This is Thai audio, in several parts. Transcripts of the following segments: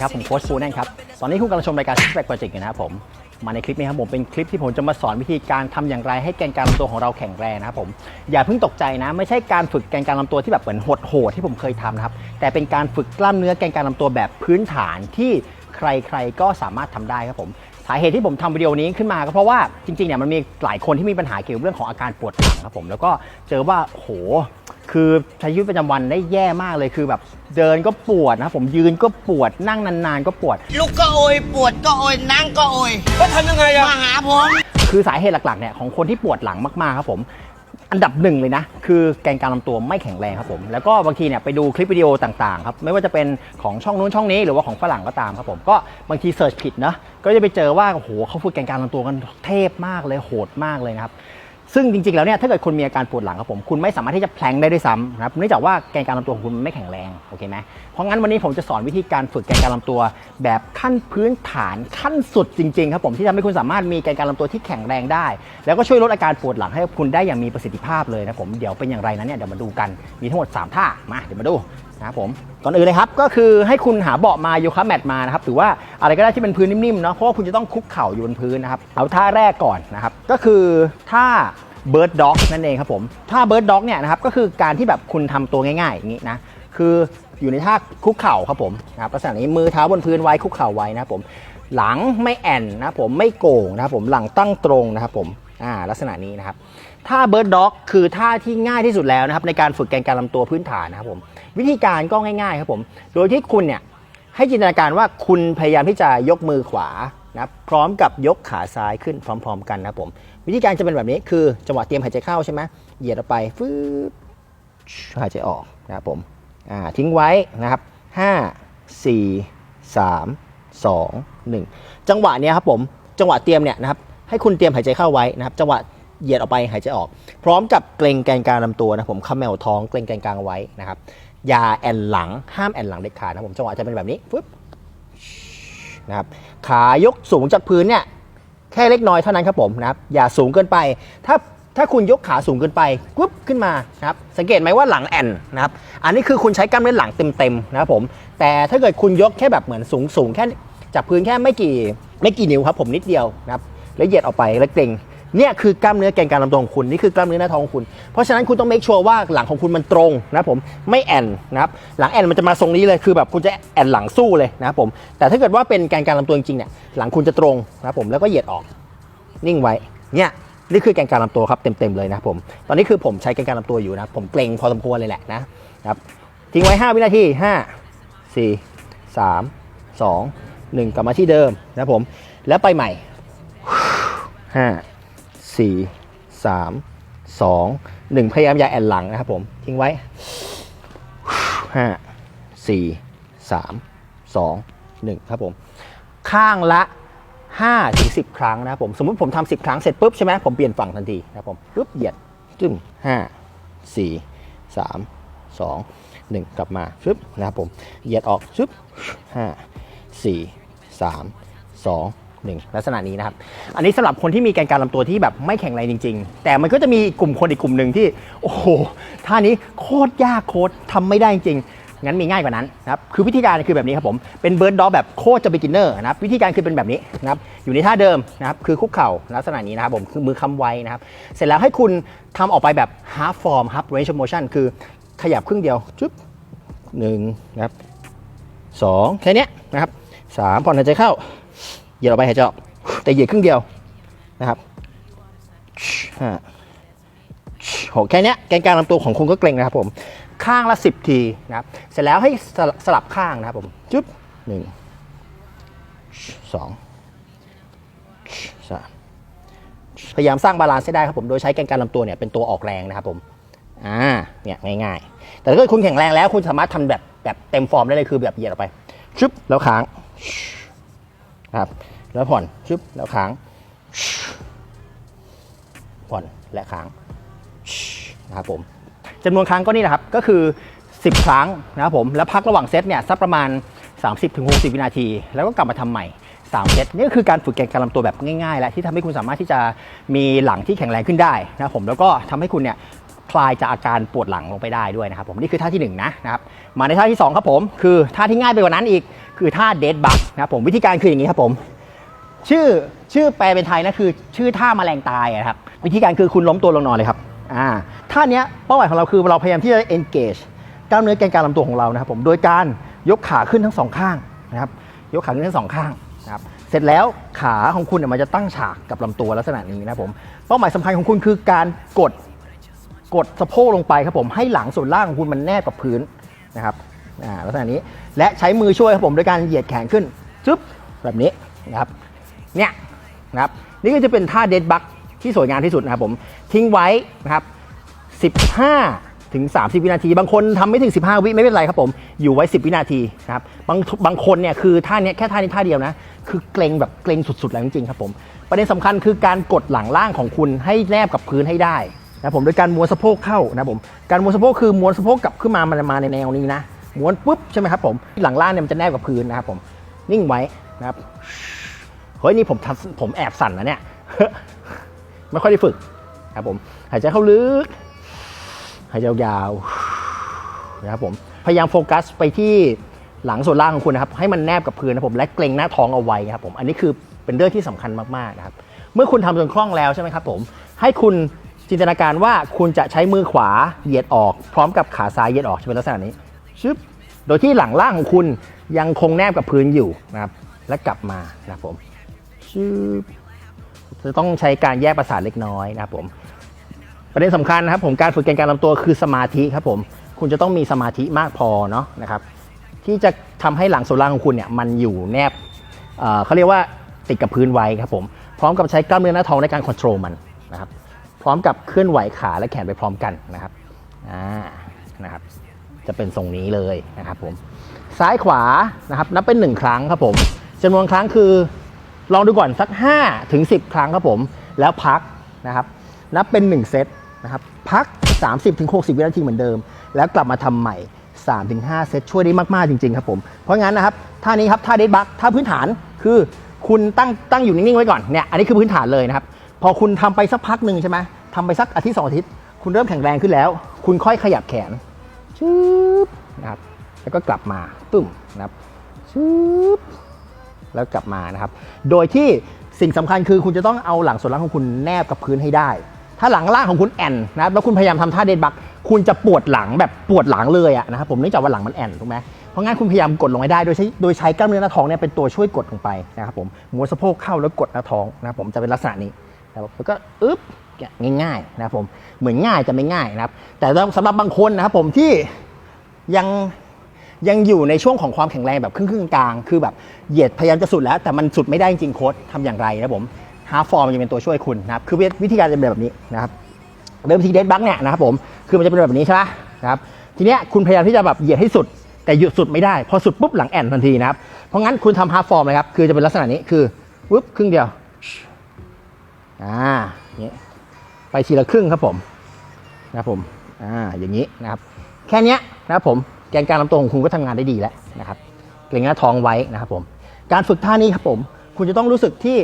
ครับผมโค้ชฟูแน่นครับ ตอนนี้คุณกำลังชมรายการ Six Pack Project อยู่นะครับผม มาในคลิปนี้ครับผมเป็นคลิปที่ผมจะมาสอนวิธีการทำอย่างไรให้แกนกลารลำตัวของเราแข็งแรงนะครับผม อย่าเพิ่งตกใจนะ ไม่ใช่การฝึกแกนกลารลำตัวที่แบบเหมือนโหดๆที่ผมเคยทำนะครับ แต่เป็นการฝึกกล้ามเนื้อแกนกลารลำตัวแบบพื้นฐานที่ใครๆก็สามารถทำได้ครับผมสาเหตุที่ผมทำวิดีโอนี้ขึ้นมาก็เพราะว่าจริงๆเนี่ยมันมีหลายคนที่มีปัญหาเกี่ยวกับเรื่องของอาการปวดหลังครับผมแล้วก็เจอว่าโห คือใช้ชีวิตประจำวันได้แย่มากเลยคือแบบเดินก็ปวดนะครับผมยืนก็ปวดนั่งนานๆก็ปวด ลุกก็โอยปวดก็โอยนั่งก็โอยก็ทำยังไงอะมาหาผมคือสาเหตุหลักๆเนี่ยของคนที่ปวดหลังมากๆครับผม อันดับหนึ่งเลยนะ คือแกนกลารลำตัวไม่แข็งแรงครับผม แล้วก็บางทีเนี่ยไปดูคลิปวิดีโอต่างๆครับไม่ว่าจะเป็นของช่องนู้นช่องนี้หรือว่าของฝรั่งก็ตามครับผมก็บางทีเสิร์ชผิดนะก็จะไปเจอว่าโอ้โหเขาฝึกแกนกลารลำตัวกันเทพมากเลยโหดมากเลยนะครับ ซึ่งจริงๆแล้วเนี่ยถ้าเกิดคุณมีอาการปวดหลังครับผมคุณไม่สามารถที่จะแพลงได้ด้วยซ้ำนะครับเนื่องจากว่าแกนการลำตัวของคุณมันไม่แข็งแรงโอเคไหม ราะงั้นวันนี้ผมจะสอนวิธีการฝึกแกนกลารลำตัว แบบขั้นพื้นฐานขั้นสุดจริงๆครับผมที่ทำให้คุณสามารถมีแกนกลารลำตัวที่แข็งแรงได้ แล้วก็ช่วยลดอาการปวดหลังให้คุณได้อย่างมีประสิทธิภาพเลยนะผมเดี๋ยวเป็นอย่างไรนั้นเนี่ยเดี๋ยวมาดูกันมีทั้งหมดสามท่ามาเดี๋ยวมาดูนะครับผมก่อนอื่นเลยครับก็คือให้คุณหาเบาะมาโยคะแมทมานะครับหรือว่าอะไรก็ได้ที่เป็นพื้นนิ่มๆเนาะเพราะว่าคุณจะต้องคุกเข่าอยู่บนพื้นนะครับเอาท่าแรกก่อนนะครับก็คือท่าเบิร์ดด็อกนั่นเองครับผมท่าเบิร์ดด็อกเนี่ยนะครับก็คือการที่แบบคุณทำตัวง่ายๆอย่างนี้นะคือ อยู่ในท่าคุกเข่าครับผมนะครับลักษณะนี้มือเท้าบนพื้นไว้คุกเข่าไว้นะครับผมหลังไม่แอนนะครับผมไม่โก่งนะครับผมหลังตั้งตรงนะครับผมอ่าลักษณะนี้นะครับท่าเบิร์ดด็อกคือท่าที่ง่ายที่สุดแล้วนะครับในการฝึกแกนการลำตัวพื้นฐานนะครับผมวิธีการก็ง่ายๆครับผมโดยที่คุณเนี่ยให้จินตนาการว่าคุณพยายามที่จะยกมือขวานะพร้อมกับยกขาซ้ายขึ้นพร้อม ๆ กันนะครับผม วิธีการจะเป็นแบบนี้คือจังหวะเตรียมหายใจเข้าใช่ไหมเหยียดออกไปฟืบหายใจออกนะครับผม ทิ้งไว้นะครับ5 4 3 2 1 จังหวะเนี้ยครับผมจังหวะเตรียมเนี่ยนะครับให้คุณเตรียมหายใจเข้าไว้นะครับ จังหวะเหยียดออกไปหายใจออก พร้อมกับเกรงแกนกลางลำตัวนะผมคำแมวท้องเกรงแกนกลางไว้นะครับอย่าแอนหลังห้ามแอนหลังเด็ดขาดนะผมจังหวะจะเป็นแบบนี้ฟึบนะครับขายกสูงจากพื้นเนี่ยแค่เล็กน้อยเท่านั้นครับผมนะครับอย่าสูงเกินไป ถ้า ถ้าคุณยกขาสูงเกินไปกุ๊บขึ้นมานะครับสังเกตไหมว่าหลังแอนนะครับอันนี้คือคุณใช้กล้ามเนื้อหลังเต็มๆนะครับผมแต่ถ้าเกิดคุณยกแค่แบบเหมือนสูงสูงๆแค่จากพื้นแค่ไม่กี่ไม่กี่นิ้วครับผมนิดเดียวนะครับแล้วเหยียดออกไปแล้วเกร็งเนี่ยคือกล้ามเนื้อแกนกลารลำตัวของคุณนี่คือกล้ามเนื้อหน้าท้องของคุณ เพราะฉะนั้นคุณต้อง make sure ว่าหลังของคุณมันตรงนะครับผมไม่แอนนะครับหลังแอนมันจะมาทรงนี้เลยคือแบบคุณจะแอนหลังสู้เลยนะครับผมแต่ถ้าเกิดว่าเป็นแกนกลารลำตัวจริงๆเนี่ยหลังคุณจะตรงนะผมแล้วก็เหยียดออกนิ่งไว้เนี่ย นี่คือแกนกลารลำตัวครับเต็มๆเลยนะผม ตอนนี้คือผมใช้แกนกลารลำตัวอยู่นะ ผมเกรงพอสมควรเลยแหละนะครับ ทิ้งไว้ 5 วินาที 5 4 3 2 1 กลับมาที่เดิมนะผม แล้วไปใหม่ 5 4 3 2 1 พยายามอย่าแอนหลังนะครับผม ทิ้งไว้ 5 4 3 2 1 ครับผม ข้างละ 5ถึง10 ครั้งนะครับผมสมมติผมทำ10 ครั้งเสร็จปุ๊บใช่ไหมผมเปลี่ยนฝั่งทันทีนะครับผมปุ๊บเหยียดจึ้ม5 4 3 2 1 กลับมาฟึบนะครับผมเหยียดออกฟึบ5 4 3 2 1ลักษณะนี้นะครับ อันนี้สำหรับคนที่มีแกนการลำตัวที่แบบไม่แข็งแรงจริง ๆ แต่มันก็จะมีกลุ่มคนอีกกลุ่มหนึ่งที่ โอ้โหท่านี้โคตรยากโคตรทำไม่ได้จริง งั้นมีง่ายกว่านั้นนะครับคือวิธีการคือแบบนี้ครับผมเป็นเบิร์ดดอแบบโคตรจะ beginner นะครับวิธีการคือเป็นแบบนี้นะครับอยู่ในท่าเดิมนะครับคือคุกเข่าลักษณะนี้นะครับผมคือมือคำไว้นะครับเสร็จแล้วให้คุณทำออกไปแบบ half form half range of motion คือขยับครึ่งเดียวจุ๊บหนึ่งนะครับสองแค่นี้นะครับสามผ่อนหายใจเข้าเหยียดออกไปหายใจออกแต่เหยียดครึ่งเดียวนะครับห้าหกแค่นี้แกนกลางลำตัวของคุณก็เกร็งนะครับผมข้างละ 10 ทีนะครับเสร็จแล้วให้สลับสลับข้างนะครับผมจุ๊บหนึ่งสองสามพยายามสร้างบาลานซ์ให้ได้ครับผม โดยใช้แกนกลารลำตัวเนี่ยเป็นตัวออกแรงนะครับผม อ่า เนี่ยง่ายๆ แต่ถ้าเกิดคุณแข็งแรงแล้วคุณสามารถทำแบบแบบเต็มฟอร์มได้เลยคือแบบเหยียดออกไปชุบแล้วค้าง ครับ แล้วผ่อนชุบแล้วค้าง ผ่อนและค้างนะครับผมจำนวนครั้งก็นี่แหละครับ ก็คือ 10 ครั้งนะครับผมแล้วพักระหว่างเซตเนี่ยสักประมาณ 30-60 วินาที แล้วก็กลับมาทำใหม่ 3 เซตนี่ก็คือการฝึกแกนการลำตัวแบบง่ายๆ และที่ทำให้คุณสามารถที่จะมีหลังที่แข็งแรงขึ้นได้นะครับผมแล้วก็ทำให้คุณเนี่ยคลายจากอาการปวดหลังลงไปได้ด้วยนะครับผมนี่คือท่าที่หนึ่งนะนะครับมาในท่าที่สองครับผม คือท่าที่ง่ายไปกว่านั้นอีก คือท่าเดดบักนะครับผมวิธีการคืออย่างนี้ครับผม ชื่อชื่อแปลเป็นไทยนะคือ ชื่อท่าแมลงตายอะครับวิธีการคือคุณล้มตัวลงนอนเลยครับอ่าท่านี้เป้าหมายของเราคือเราพยายามที่จะ engage กล้ามเนื้อแกนกลารลำตัวของเรานะครับผมโดยการยกขาขึ้นทั้งสองข้างนะครับยกขาขึ้นทั้งสองข้างนะครับเสร็จแล้วขาของคุณเนี่ยมันจะตั้งฉากกับลำตัวลักษณะนี้นะครับผมเป้าหมายสำคัญของคุณคือการกดกดสะโพกลงไปครับผมให้หลังส่วนล่างของคุณมันแนบกับพื้นนะครับอ่าลักษณะนี้และใช้มือช่วยครับผมโดยการเหยียดแขนขึ้นจึ๊บแบบนี้นะครับเนี่ยนะครับนี่ก็จะเป็นท่าเดดบักที่สวยงามที่สุดนะครับผมทิ้งไว้นะครับ15 ถึง 30 วินาที บางคนทำไม่ถึง 15 วิไม่เป็นไรครับผม อยู่ไว้ 10 วินาทีนะครับ บางบางคนเนี่ยคือท่าเนี้ยแค่ท่านี้ท่าเดียวนะ คือเกรงแบบเกรงสุดๆแล้วจริงๆครับผม ประเด็นสำคัญคือการกดหลังล่างของคุณให้แนบกับพื้นให้ได้นะผมโดยการม้วนสะโพกเข้านะผม การม้วนสะโพกคือม้วนสะโพกกลับขึ้นมามันมาในแนวนี้นะ ม้วนปุ๊บใช่ไหมครับผม หลังล่างเนี่ยมันจะแนบกับพื้นนะครับผม นิ่งไว้นะครับ เฮ้ยนี่ผมผมแอบสั่นนะเนี่ย ไม่ค่อยได้ฝึกครับผม หายใจเข้าลึก หายใจยาวๆนะครับผมพยายามโฟกัสไปที่หลังส่วนล่างของคุณนะครับให้มันแนบกับพื้นนะครับผมและเกรงหน้าท้องเอาไว้นะครับผมอันนี้คือเป็นเรื่องที่สำคัญมากๆนะครับเมื่อคุณทำจนคล่องแล้วใช่ไหมครับผมให้คุณจินตนาการว่าคุณจะใช้มือขวาเหยียดออก พร้อมกับขาซ้ายเหยียดออกจะเป็นลักษณะนี้ชึบโดยที่หลังล่างของคุณยังคงแนบกับพื้นอยู่นะครับและกลับมานะครับผมชึบจะต้องใช้การแยกประสาทเล็กน้อยนะครับผม ประเด็นสำคัญนะครับผมการฝึกเกณฑ์การลำตัวคือสมาธิครับผมคุณจะต้องมีสมาธิมากพอเนาะนะครับที่จะทำให้หลังส่วนล่างของคุณเนี่ยมันอยู่แนบเเขาเรียกว่าติดกับพื้นไว้ครับผมพร้อมกับใช้กล้ามเนื้อหน้าท้องในการควบคุมมันนะครับพร้อมกับเคลื่อนไหวขาและแขนไปพร้อมกันนะครับอ่านะครับจะเป็นทรงนี้เลยนะครับผมซ้ายขวานะครับนับเป็นหนึ่งครั้งครับผมจำนวนครั้งคือลองดูก่อนสัก5ถึง10 ครั้งครับผมแล้วพักนะครับนับเป็น 1 เซต นะครับพัก 30ถึง60 วินาทีเหมือนเดิม แล้วกลับมาทำใหม่3ถึง5เซตช่วยได้มาก ๆ จริง ๆ ครับผม เพราะงั้นนะครับท่านี้ครับท่าเดดบักท่าพื้นฐานคือคุณตั้งตั้งอยู่นิ่ง ๆ ไว้ก่อนเนี่ยอันนี้คือพื้นฐานเลยนะครับ พอคุณทำไปสักพักหนึ่งใช่ไหมทำไปสักอาทิตย์สองอาทิตย์ คุณเริ่มแข็งแรงขึ้นแล้ว คุณค่อยขยับแขนชึบนะครับแล้วก็กลับมาตึ้มนะครับชึบแล้วกลับมานะครับ โดยที่สิ่งสำคัญคือคุณจะต้องเอาหลังส่วนล่างของคุณแนบกับพื้นให้ได้ ถ้าหลังล่างของคุณแอนนะครับแล้วคุณพยายามทำท่าเดนบักคุณจะปวดหลังแบบปวดหลังเลยอะนะครับผมเนื่องจากว่าหลังมันแอนถูกไหมเพราะงั้นคุณพยายามกดลงให้ได้โดยใช้โดยใช้กล้ามเนื้อหน้าท้องเนี่ยเป็นตัวช่วยกดลงไปนะครับผมม้วนสะโพกเข้าแล้วกดหน้าท้องนะครับผมจะเป็นลักษณะนี้นะครับแล้วก็อึ๊บง่ายๆนะครับผมเหมือนง่ายจะไม่ง่ายนะครับแต่สำหรับบางคนนะครับผมที่ยังยังอยู่ในช่วงของความแข็งแรงแบบครึ่งครึ่งๆกลางคือแบบเหยียดพยายามจะสุดแล้ว แต่มันสุดไม่ได้จริงโค้ดทำอย่างไรนะครับผม ฮาร์ฟอร์มจะเป็นตัวช่วยคุณนะครับคือวิธีการจะเป็นแบบนี้นะครับเริ่มทีเดดบักเนี่ยนะครับผมคือมันจะเป็นแบบนี้ใช่ไหมนะครับทีเนี้ยคุณพยายามที่จะแบบเหยียดให้สุด แต่หยุดสุดไม่ได้ พอสุดปุ๊บหลังแอนทันทีนะครับเพราะงั้นคุณทำฮาร์ฟอร์มเลยครับคือจะเป็นลักษณะนี้คือปุ๊บครึ่งเดียวอ่าอย่างนี้ไปทีละครึ่งครับผมนะครับผมอ่าอย่างนี้นะครับแค่เนี้ยนะครับผมแกนกลารลำตัวของคุณก็ทำงานได้ดีแล้วนะครับเกรงหน้าท้องไว้นะครับผมการฝึกท่านี้ครับผม คุณจะต้องรู้สึกที่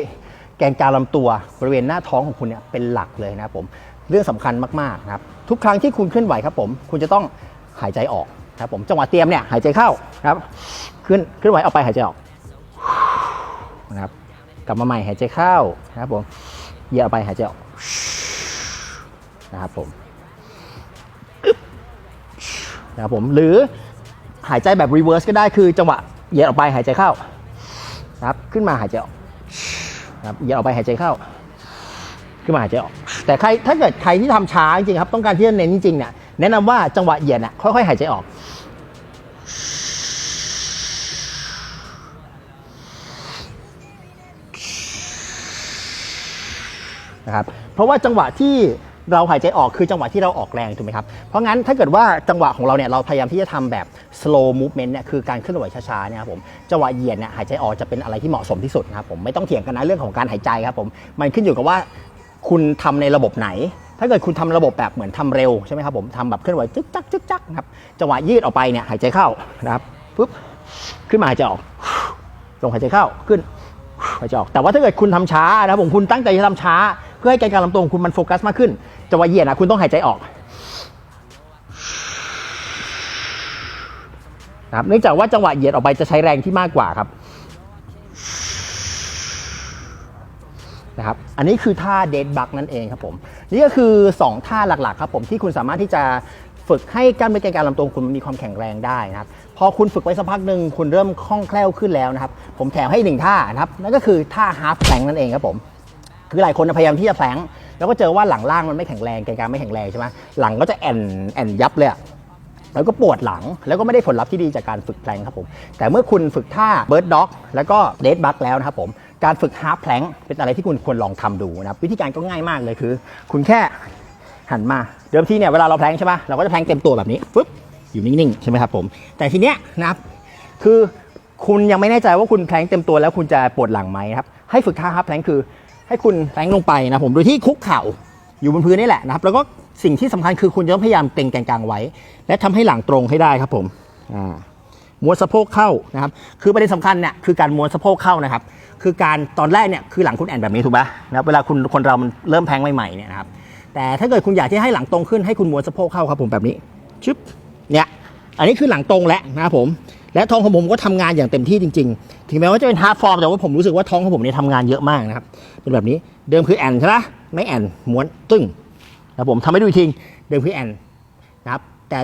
แกนกลารลำตัวบริเวณหน้าท้องของคุณเนี่ยเป็นหลักเลยนะครับผมเรื่องสำคัญมากๆนะครับทุกครั้งที่คุณเคลื่อนไหวครับผมคุณจะต้องหายใจออกนะครับผมจังหวะเตรียมเนี่ยหายใจเข้านะครับเคลื่อนเคลื่อนไหวออกไปหายใจออกนะครับกลับมาใหม่หายใจเข้านะครับผมเหยียดอไปหายใจออกนะครับผมนะครับผมหรือหายใจแบบรีเวิร์สก็ได้คือจังหวะเหยียดออกไปหายใจเข้านะครับขึ้นมาหายใจออก นะครับเหยียดออกไปหายใจเข้าขึ้นมาหายใจออก แต่ใครถ้าเกิดใครที่ทำช้าจริงครับ ต้องการที่จะเน้นจริงๆเนี่ยแนะนำว่าจังหวะเหยียดน่ะค่อยๆหายใจออกนะครับเพราะว่าจังหวะที่เราหายใจออกคือจังหวะที่เราออกแรงถูกไหมครับ เพราะงั้นถ้าเกิดว่าจังหวะของเราเนี่ยเราพยายามที่จะทำแบบ slow movement เนี่ยคือการเคลื่อนไหวช้าๆเนี่ยครับผมจังหวะเหยียดเนี่ยหายใจออกจะเป็นอะไรที่เหมาะสมที่สุดนะครับผมไม่ต้องเถียงกันนะเรื่องของการหายใจครับผมมันขึ้นอยู่กับว่าคุณทำในระบบไหน ถ้าเกิดคุณทำระบบแบบเหมือนทำเร็วใช่ไหมครับผมทำแบบเคลื่อนไหวจึ๊กจักจึ๊กจักนะครับจังหวะยืดออกไปเนี่ยหายใจเข้านะครับปุ๊บขึ้นมาหายใจออกลงหายใจเข้าขึ้นหายใจออกแต่ว่าถ้าเกิดคุณทำช้านะครับผมคุณตั้งใจจะทำช้า เพื่อให้แกนกลารลำตัวของคุณมันโฟกัสมากขึ้นจังหวะเหยียดนะคุณต้องหายใจออก นะครับเนื่องจากว่าจังหวะเหยียดออกไปจะใช้แรงที่มากกว่าครับนะครับอันนี้คือท่าเดดบักนั่นเองครับผมนี่ก็คือ 2 ท่าหลักๆครับผมที่คุณสามารถที่จะฝึกให้กล้ามเนื้อแกนกลารลำตัวคุณมีความแข็งแรงได้นะครับพอคุณฝึกไว้สักพักหนึ่งคุณเริ่มคล่องแคล่วขึ้นแล้วนะครับ ผมแถมให้หนึ่งท่านะครับนั่นก็คือท่าฮาร์ฟแ a งนั่นเองครับผมคือหลายคนพยายามที่จะแฝงแล้วก็เจอว่าหลังล่างมันไม่แข็งแรงแกนกลางไม่แข็งแรงใช่ไหมหลังก็จะแอนแอนยับเลยอะ แล้วก็ปวดหลังแล้วก็ไม่ได้ผลลัพธ์ที่ดีจากการฝึกแพลงครับผม แต่เมื่อคุณฝึกท่าเบิร์ดด็อกแล้วก็เดดบักแล้วนะครับผม การฝึกฮาร์ปแพลงเป็นอะไรที่คุณควรลองทำดูนะครับ วิธีการก็ง่ายมากเลยคือ คุณแค่หันมา เดิมทีเนี่ยเวลาเราแพลงใช่ปะเราก็จะแพลงเต็มตัวแบบนี้ปุ๊บอยู่นิ่งๆใช่ไหมครับผม แต่ทีเนี้ยนะครับคือคุณยังไม่แน่ใจว่าคุณแพลงเต็มตัวแล้วคุณจะปวดหลังไหมครับให้ฝึกท่าฮับแพลงคือ ให้คุณแพลงลงไปนะผมโดยที่คุกเข่าอยู่บนพื้นนี่แหละนะครับแล้วก็ สิ่งที่สำคัญคือคุณจะต้องพยายามเกรงแกนกลางไว้ และทำให้หลังตรงให้ได้ครับผมอ่าม้วนสะโพกเข้านะครับ คือประเด็นสำคัญเนี่ยคือการม้วนสะโพกเข้านะครับ คือการตอนแรกเนี่ยคือหลังคุณแอนแบบนี้ถูกปะนะครับเวลาคุณคนเรามันเริ่มแพงใหม่ๆเนี่ยนะครับ แต่ถ้าเกิดคุณอยากที่ให้หลังตรงขึ้นให้คุณม้วนสะโพกเข้าครับผมแบบนี้ชึบเนี่ยอันนี้คือหลังตรงแล้วนะครับผม และท้องของผมก็ทำงานอย่างเต็มที่จริง ๆ ถึงแม้ว่าจะเป็นฮาร์ดฟอร์มแต่ว่าผมรู้สึกว่าท้องของผมเนี่ยทำงานเยอะมากนะครับ เป็นแบบนี้เดิมคือแอนใช่ไหมไม่แอนม้วนตึ้ง แล้วผมทำให้ดูอีกทีเดิมคือแอนนะครับแต่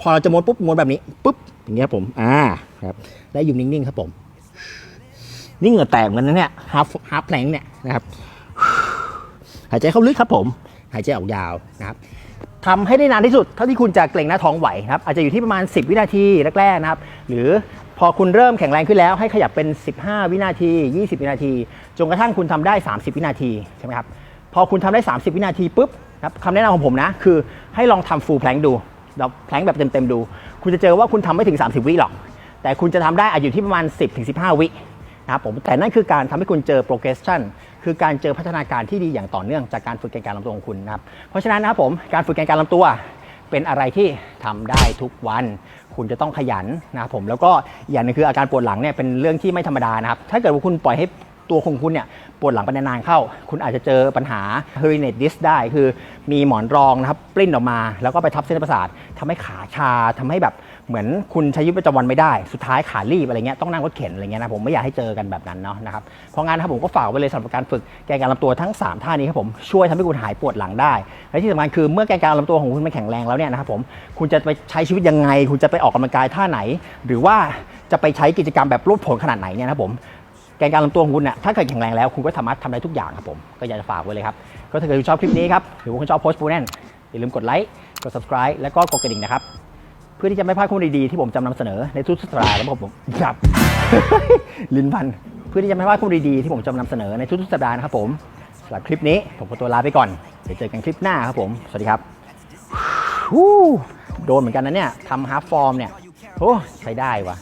พอเราจะม้วนปุ๊บม้วนแบบนี้ปุ๊บอย่างเงี้ยครับผมอ่าครับและอยู่นิ่งๆครับผมนี่เหงื่อแตกเหมือนกันนะเนี่ยฮาร์ฟฮาร์ฟแพลงเนี่ยนะครับหายใจเข้าลึกครับผม หายใจออกยาวนะครับทำให้ได้นานที่สุดเท่าที่คุณจะเกรงหน้าท้องไหวครับอาจจะอยู่ที่ประมาณ 10 วินาทีแรกๆนะครับ หรือพอคุณเริ่มแข็งแรงขึ้นแล้วให้ขยับเป็น 15 วินาที 20 วินาที จนกระทั่งคุณทำได้ 30 วินาทีใช่ไหมครับพอคุณทำได้ 30 วินาทีปุ๊บนะ ครับคำแนะนำของผมนะ คือให้ลองทำฟูลแพลงดูเราแพลงแบบเต็มๆดู คุณจะเจอว่าคุณทำไม่ถึง 30 วิหรอก แต่คุณจะทำได้อาจอยู่ที่ประมาณ 10-15 วินะครับผมแต่นั่นคือการทำให้คุณเจอ progression คือการเจอพัฒนาการที่ดีอย่างต่อเนื่องจากการฝึกแกนการลำตัวของคุณนะครับเพราะฉะนั้นนะครับผมการฝึกแกนการลำตัวเป็นอะไรที่ทำได้ทุกวัน คุณจะต้องขยันนะครับผมแล้วก็อย่างนึงคืออาการปวดหลังเนี่ยเป็นเรื่องที่ไม่ธรรมดานะครับถ้าเกิดว่าคุณปล่อยให้ ตัวของคุณเนี่ยปวดหลังไปนานๆเข้า คุณอาจจะเจอปัญหา herniated disc ได้คือมีหมอนรองนะครับปลิ้นออกมา แล้วก็ไปทับเส้นประสาททำให้ขาชาทำให้แบบเหมือนคุณใช้ชีวิตประจำวันไม่ได้ สุดท้ายขาลีบอะไรเงี้ยต้องนั่งรถเข็นอะไรเงี้ยนะผมไม่อยากให้เจอกันแบบนั้นเนาะนะครับเพราะงั้นนะครับผมก็ฝากไว้เลยสำหรับการฝึกแกนการลำตัวทั้ง 3 ท่านี้ครับผมช่วยทำให้คุณหายปวดหลังได้ และที่สำคัญคือเมื่อแกนการลำตัวของคุณมันแข็งแรงแล้วเนี่ยนะครับผมคุณจะไปใช้ชีวิตยังไง คุณจะไปออกกำลังกายท่าไหน หรือว่าจะไปใช้กิจกรรมแบบรูดผลขนาดไหนเนี่ยนะครับผม แกนการลำตัวของคุณเนี่ยถ้าเกิดแข็งแรงแล้วคุณก็สามารถทำได้ทุกอย่างครับผม ก็อยากจะฝากไว้เลยครับ ก็ถ้าเกิดคุณชอบคลิปนี้ครับ หรือว่าคุณชอบโพสต์ปูแนนอย่าลืมกดไลค์กด subscribe แล้วก็กดกระดิ่งนะครับ เพื่อที่จะไม่พลาดข้อมูลดีๆที่ผมจะนำเสนอในทุกสัปดาห์แล้วผมครับ ลิ้นพัน เพื่อที่จะไม่พลาดข้อมูลดีๆที่ผมจะนำเสนอในทุกๆสัปดาห์นะครับผมสำหรับคลิปนี้ผมขอตัวลาไปก่อนเดี๋ยวเจอกันคลิปหน้าครับผมสวัสดีครับโดนเหมือนกันนะเนี่ยทำฮาร์ฟฟอร์มเนี่ยโอ้ใช้ได้ว่ะ